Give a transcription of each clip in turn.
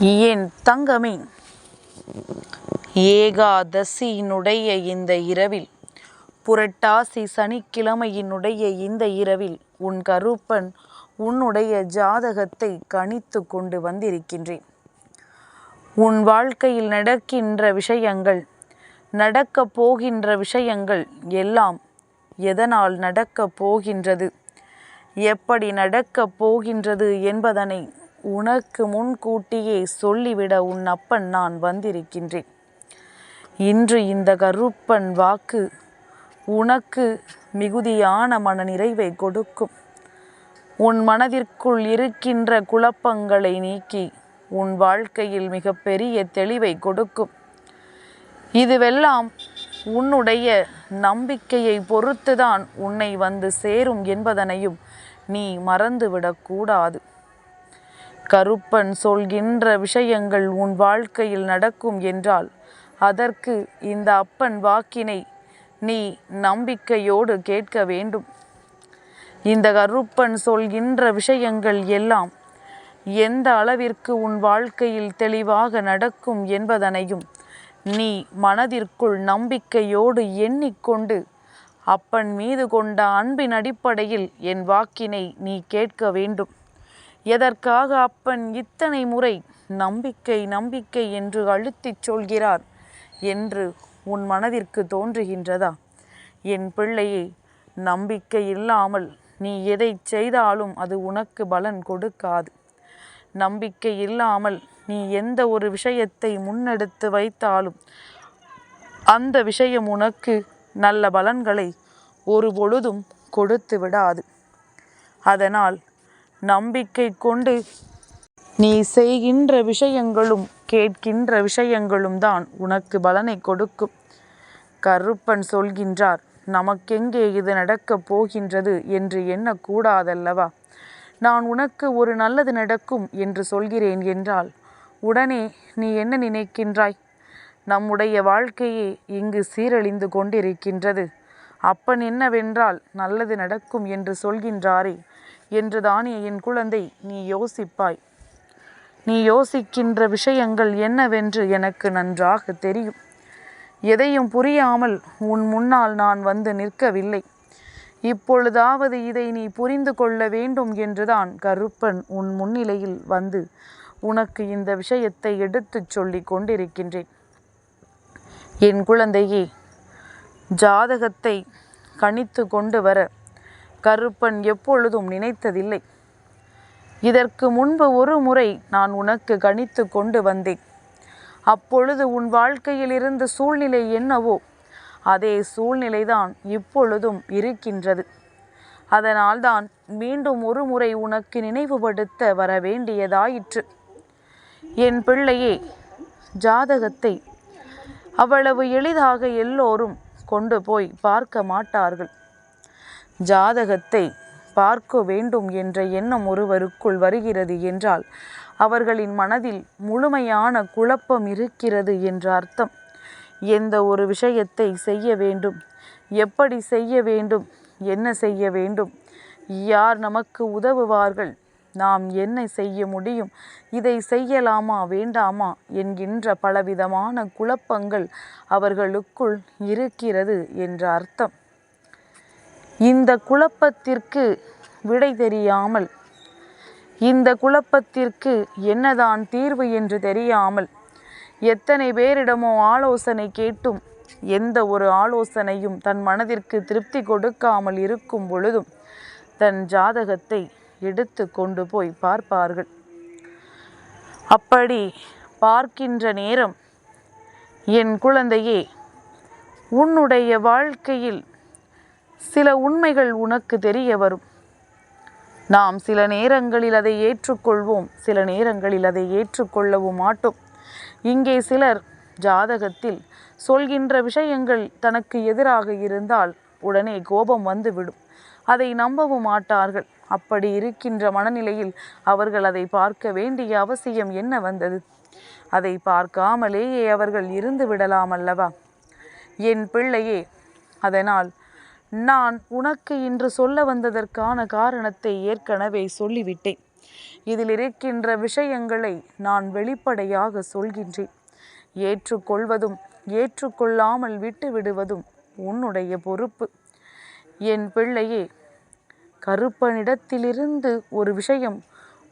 என் தங்கமே. ஏகாதசியினுடைய இந்த இரவில் புரட்டாசி சனிக்கிழமையினுடைய இந்த இரவில் உன் கருப்பன் உன்னுடைய ஜாதகத்தை கணித்து கொண்டு வந்திருக்கின்றேன். உன் வாழ்க்கையில் நடக்கின்ற விஷயங்கள் நடக்கப் போகின்ற விஷயங்கள் எல்லாம் எதனால் நடக்கப் போகின்றது? எப்படி நடக்கப் போகின்றது என்பதனை உனக்கு முன்கூட்டியே சொல்லிவிட உன் அப்பன் நான் வந்திருக்கின்றேன். இன்று இந்த கருப்பன் வாக்கு உனக்கு மிகுதியான மன நிறைவை கொடுக்கும். உன் மனதிற்குள் இருக்கின்ற குழப்பங்களை நீக்கி உன் வாழ்க்கையில் மிகப்பெரிய தெளிவை கொடுக்கும். இதுவெல்லாம் உன்னுடைய நம்பிக்கையை பொறுத்துதான் உன்னை வந்து சேரும் என்பதனையும் நீ மறந்துவிடக்கூடாது. கருப்பன் சொல்கின்ற விஷயங்கள் உன் வாழ்க்கையில் நடக்கும் என்றால் அதற்கு இந்த அப்பன் வாக்கினை நீ நம்பிக்கையோடு கேட்க வேண்டும். இந்த கருப்பன் சொல்கின்ற விஷயங்கள் எல்லாம் எந்த அளவிற்கு உன் வாழ்க்கையில் தெளிவாக நடக்கும் என்பதனையும் நீ மனதிற்குள் நம்பிக்கையோடு எண்ணிக்கொண்டு அப்பன் மீது கொண்ட அன்பின் அடிப்படையில் என் வாக்கினை நீ கேட்க வேண்டும். எதற்காக அப்பன் இத்தனை முறை நம்பிக்கை நம்பிக்கை என்று அழுத்திச் சொல்கிறார் என்று உன் மனதிற்கு தோன்றுகின்றதா? என் பிள்ளையே நம்பிக்கை இல்லாமல் நீ எதை செய்தாலும் அது உனக்கு பலன் கொடுக்காது. நம்பிக்கை இல்லாமல் நீ எந்த ஒரு விஷயத்தை முன்னெடுத்து வைத்தாலும் அந்த விஷயம் உனக்கு நல்ல பலன்களை ஒரு பொழுதும் கொடுத்து விடாது. அதனால் நம்பிக்கை கொண்டு. நீ செய்கின்ற விஷயங்களும் கேட்கின்ற விஷயங்களும் தான் உனக்கு பலனை கொடுக்கும். கருப்பன் சொல்கின்றார் நமக்கெங்கே இது நடக்கப் போகின்றது என்று எண்ணக்கூடாதல்லவா? நான் உனக்கு ஒரு நல்லது நடக்கும் என்று சொல்கிறேன் என்றால் உடனே நீ என்ன நினைக்கின்றாய்? நம்முடைய வாழ்க்கையே இங்கு சீரழிந்து கொண்டிருக்கின்றது. அப்பன் என்னவென்றால் நல்லது நடக்கும் என்று சொல்கின்றாரே என்றுதானே என் குழந்தை நீ யோசிப்பாய். நீ யோசிக்கின்ற விஷயங்கள் என்னவென்று எனக்கு நன்றாக தெரியும். எதையும் புரியாமல் உன் முன்னால் நான் வந்து நிற்கவில்லை. இப்பொழுதாவது இதை நீ புரிந்து கொள்ள வேண்டும் என்றுதான் கருப்பன் உன் முன்னிலையில் வந்து உனக்கு இந்த விஷயத்தை எடுத்துச் சொல்லி கொண்டிருக்கின்றேன். என் குழந்தையே ஜாதகத்தை கணித்து கொண்டு வர கருப்பன் எப்பொழுதும் நினைத்ததில்லை. இதற்கு முன்பு ஒரு முறை நான் உனக்கு கணித்து கொண்டு வந்தேன். அப்பொழுது உன் வாழ்க்கையில் இருந்த சூழ்நிலை என்னவோ அதே சூழ்நிலைதான் இப்பொழுதும் இருக்கின்றது. அதனால்தான் மீண்டும் ஒரு முறை உனக்கு நினைவுபடுத்த வர வேண்டியதாயிற்று என் பிள்ளையே ஜாதகத்தை அவ்வளவு எளிதாக எல்லோரும் கொண்டு போய் பார்க்க மாட்டார்கள். ஜாதகத்தை பார்க்க வேண்டும் என்ற எண்ணம் ஒருவருக்குள் வருகிறது என்றால் அவர்களின் மனதில் முழுமையான குழப்பம் இருக்கிறது என்ற அர்த்தம். எந்த ஒரு விஷயத்தை செய்ய வேண்டும் எப்படி செய்ய வேண்டும் என்ன செய்ய வேண்டும் யார் நமக்கு உதவுவார்கள் நாம் என்ன செய்ய முடியும் இதை செய்யலாமா வேண்டாமா என்கின்ற பலவிதமான குழப்பங்கள் அவர்களுக்குள் இருக்கிறது என்ற அர்த்தம். இந்த குழப்பத்திற்கு விடை தெரியாமல் இந்த குழப்பத்திற்கு என்னதான் தீர்வு என்று தெரியாமல் எத்தனை பேரிடமோ ஆலோசனை கேட்டும் எந்த ஒரு ஆலோசனையும் தன் மனதிற்கு திருப்தி கொடுக்காமல் இருக்கும் பொழுதும் தன் ஜாதகத்தை எடுத்து கொண்டு போய் பார்ப்பார்கள். அப்படி பார்க்கின்ற நேரம் என் குழந்தையே உன்னுடைய வாழ்க்கையில் சில உண்மைகள் உனக்கு தெரிய வரும். நாம் சில நேரங்களில் அதை ஏற்றுக்கொள்வோம் சில நேரங்களில் அதை ஏற்றுக்கொள்ளவும் மாட்டோம். இங்கே சிலர் ஜாதகத்தில் சொல்கின்ற விஷயங்கள் தனக்கு எதிராக இருந்தால் உடனே கோபம் வந்துவிடும். அதை நம்பவும் மாட்டார்கள். அப்படி இருக்கின்ற மனநிலையில் அவர்கள் அதை பார்க்க வேண்டிய அவசியம் என்ன வந்தது? அதை பார்க்காமலேயே அவர்கள் இருந்து விடலாம் அல்லவா? என் பிள்ளையே அதனால் நான் உனக்கு இன்று சொல்ல வந்ததற்கான காரணத்தை ஏற்கனவே சொல்லிவிட்டேன். இதில் இருக்கின்ற விஷயங்களை நான் வெளிப்படையாக சொல்கின்றேன். ஏற்றுக்கொள்வதும் ஏற்றுக்கொள்ளாமல் விட்டுவிடுவதும் உன்னுடைய பொறுப்பு. என் பிள்ளையே கருப்பனிடத்திலிருந்து ஒரு விஷயம்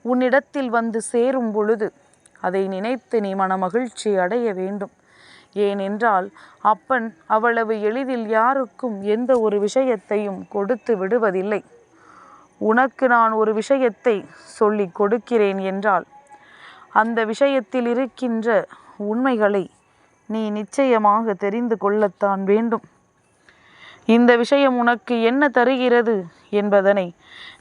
உன்னிடத்தில் வந்து சேரும் பொழுது அதை நினைத்து நீ மனமகிழ்ச்சி அடைய வேண்டும். ஏனென்றால் அப்பன் அவ்வளவு எளிதில் யாருக்கும் எந்த ஒரு விஷயத்தையும் கொடுத்து விடுவதில்லை. உனக்கு நான் ஒரு விஷயத்தை சொல்லிக் கொடுக்கிறேன் என்றால் அந்த விஷயத்தில் இருக்கின்ற உண்மைகளை நீ நிச்சயமாக தெரிந்து கொள்ளத்தான் வேண்டும். இந்த விஷயம் உனக்கு என்ன தருகிறது என்பதனை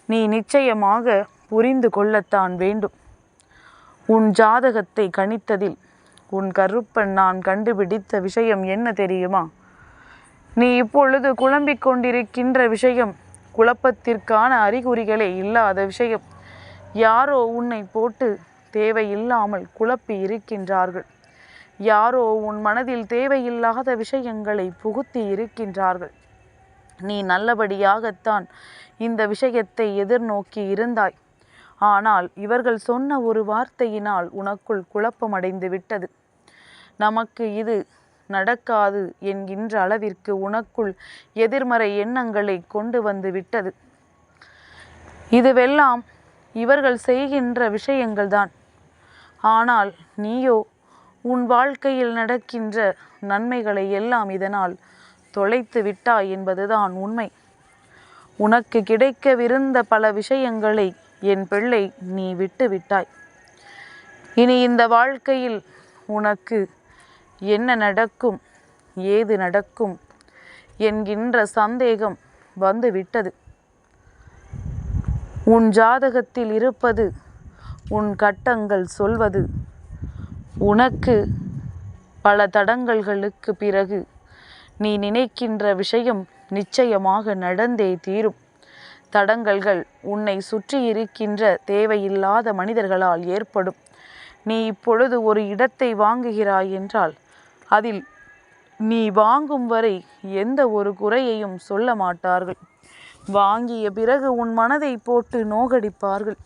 நீ நிச்சயமாக புரிந்து கொள்ளத்தான் வேண்டும். உன் ஜாதகத்தை கணித்ததில் உன் கருப்பன் நான் கண்டுபிடித்த விஷயம் என்ன தெரியுமா? நீ இப்பொழுது குழம்பிக் கொண்டிருக்கின்ற விஷயம் குழப்பத்திற்கான அறிகுறிகளே இல்லாத விஷயம். யாரோ உன்னை போட்டு தேவையில்லாமல் குழப்பி இருக்கின்றார்கள். யாரோ உன் மனதில் தேவையில்லாத விஷயங்களை புகுத்தி இருக்கின்றார்கள். நீ நல்லபடியாகத்தான் இந்த விஷயத்தை எதிர்நோக்கி இருந்தாய். ஆனால் இவர்கள் சொன்ன ஒரு வார்த்தையினால் உனக்குள் குழப்பமடைந்து விட்டது. நமக்கு இது நடக்காது என்கின்ற அளவிற்கு உனக்குள் எதிர்மறை எண்ணங்களை கொண்டு வந்து விட்டது. இதுவெல்லாம் இவர்கள் செய்கின்ற விஷயங்கள்தான். ஆனால் நீயோ உன் வாழ்க்கையில் நடக்கின்ற நன்மைகளை எல்லாம் இதனால் தொலைத்து விட்டாய் என்பதுதான் உண்மை. உனக்கு கிடைக்கவிருந்த பல விஷயங்களை என் பிள்ளை நீ விட்டு விட்டாய். இனி இந்த வாழ்க்கையில் உனக்கு என்ன நடக்கும் ஏது நடக்கும் என்கின்ற சந்தேகம் வந்து விட்டது. உன் ஜாதகத்தில் இருப்பது உன் கட்டங்கள் சொல்வது உனக்கு பல தடங்கல்களுக்கு பிறகு நீ நினைக்கின்ற விஷயம் நிச்சயமாக நடந்தே தீரும். தடங்கல்கள் உன்னை சுற்றி இருக்கின்ற தேவையில்லாத மனிதர்களால் ஏற்படும். நீ இப்பொழுது ஒரு இடத்தை வாங்குகிறாய் என்றால் அதில் நீ வாங்கும் வரை எந்த ஒரு குறையையும் சொல்ல மாட்டார்கள். வாங்கிய பிறகு உன் மனதை போட்டு நோகடிப்பார்கள்.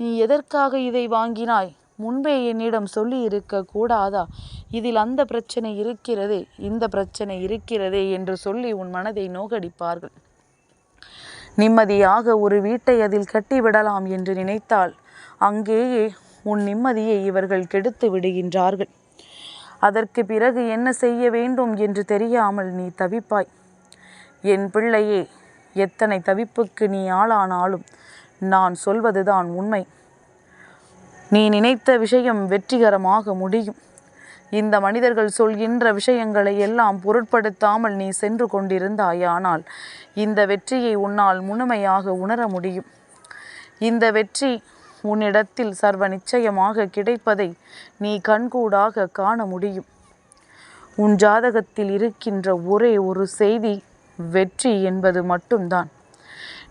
நீ எதற்காக இதை வாங்கினாய்? முன்பே என்னிடம் சொல்லி இருக்க கூடாதா? இதில் அந்த பிரச்சனை இருக்கிறதே இந்த பிரச்சனை இருக்கிறதே என்று சொல்லி உன் மனதை நோகடிப்பார்கள். நிம்மதியாக ஒரு வீட்டை அதில் கட்டிவிடலாம் என்று நினைத்தால் அங்கேயே உன் நிம்மதியை இவர்கள் கெடுத்து விடுகின்றார்கள். அதற்கு பிறகு என்ன செய்ய வேண்டும் என்று தெரியாமல் நீ தவிப்பாய். என் பிள்ளையே எத்தனை தவிப்புக்கு நீ ஆளானாலும் நான் சொல்வதுதான் உண்மை. நீ நினைத்த விஷயம் வெற்றிகரமாக முடியும். இந்த மனிதர்கள் சொல்கின்ற விஷயங்களை எல்லாம் பொருட்படுத்தாமல் நீ சென்று கொண்டிருந்தாயானால் இந்த வெற்றியை உன்னால் முழுமையாக உணர முடியும். இந்த வெற்றி உன்னிடத்தில் சர்வ நிச்சயமாக கிடைப்பதை நீ கண்கூடாக காண முடியும். உன் ஜாதகத்தில் இருக்கின்ற ஒரே ஒரு செய்தி வெற்றி என்பது மட்டும்தான்.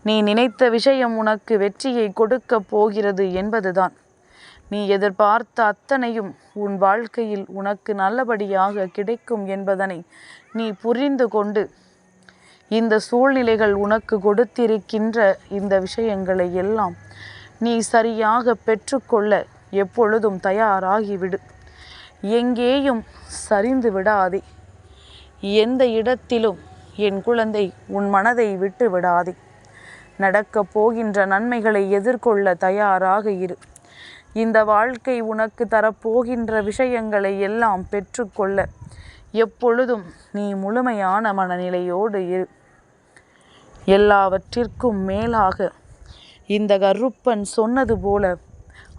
நீ நினைத்த விஷயம் உனக்கு வெற்றியை கொடுக்கப் போகிறது என்பதுதான். நீ எதிர்பார்த்த அத்தனையும் உன் வாழ்க்கையில் உனக்கு நல்லபடியாக கிடைக்கும் என்பதனை நீ புரிந்து கொண்டு இந்த சூழ்நிலைகள் உனக்கு கொடுத்திருக்கின்ற இந்த விஷயங்களை எல்லாம் நீ சரியாக பெற்றுக்கொள்ள எப்பொழுதும் தயாராகிவிடு. எங்கேயும் சரிந்து விடாதே. எந்த இடத்திலும் என் குழந்தை உன் மனதை விட்டு விடாதே. நடக்கப் போகின்ற நன்மைகளை எதிர்கொள்ள தயாராக இரு. இந்த வாழ்க்கை உனக்கு தரப்போகின்ற விஷயங்களை எல்லாம் பெற்றுக்கொள்ள. எப்பொழுதும் நீ முழுமையான மனநிலையோடு இரு. எல்லாவற்றிற்கும் மேலாக இந்த கருப்பன் சொன்னது போல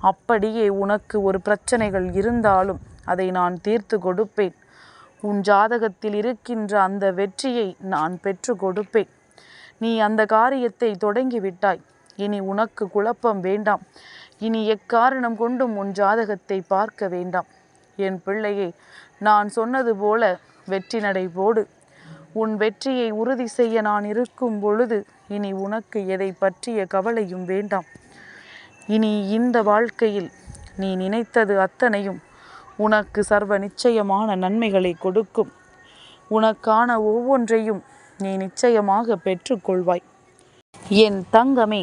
அப்படியே உனக்கு ஒரு பிரச்சனைகள் இருந்தாலும் அதை நான் தீர்த்து கொடுப்பேன். உன் ஜாதகத்தில் இருக்கின்ற அந்த வெற்றியை நான் பெற்று கொடுப்பேன். நீ அந்த காரியத்தை தொடங்கிவிட்டாய் இனி உனக்கு குழப்பம் வேண்டாம். இனி எக்காரணம் கொண்டும் உன் ஜாதகத்தை பார்க்க வேண்டாம். என் பிள்ளையே நான் சொன்னது போல வெற்றி நடை போடு. உன் வெற்றியை உறுதி செய்ய நான் இருக்கும் பொழுது இனி உனக்கு எதை பற்றிய கவலையும் வேண்டாம். இனி இந்த வாழ்க்கையில் நீ நினைத்தது அத்தனையும் உனக்கு சர்வ நிச்சயமான நன்மைகளை கொடுக்கும். உனக்கான ஒவ்வொன்றையும் நீ நிச்சயமாக பெற்றுக்கொள்வாய். என் தங்கமே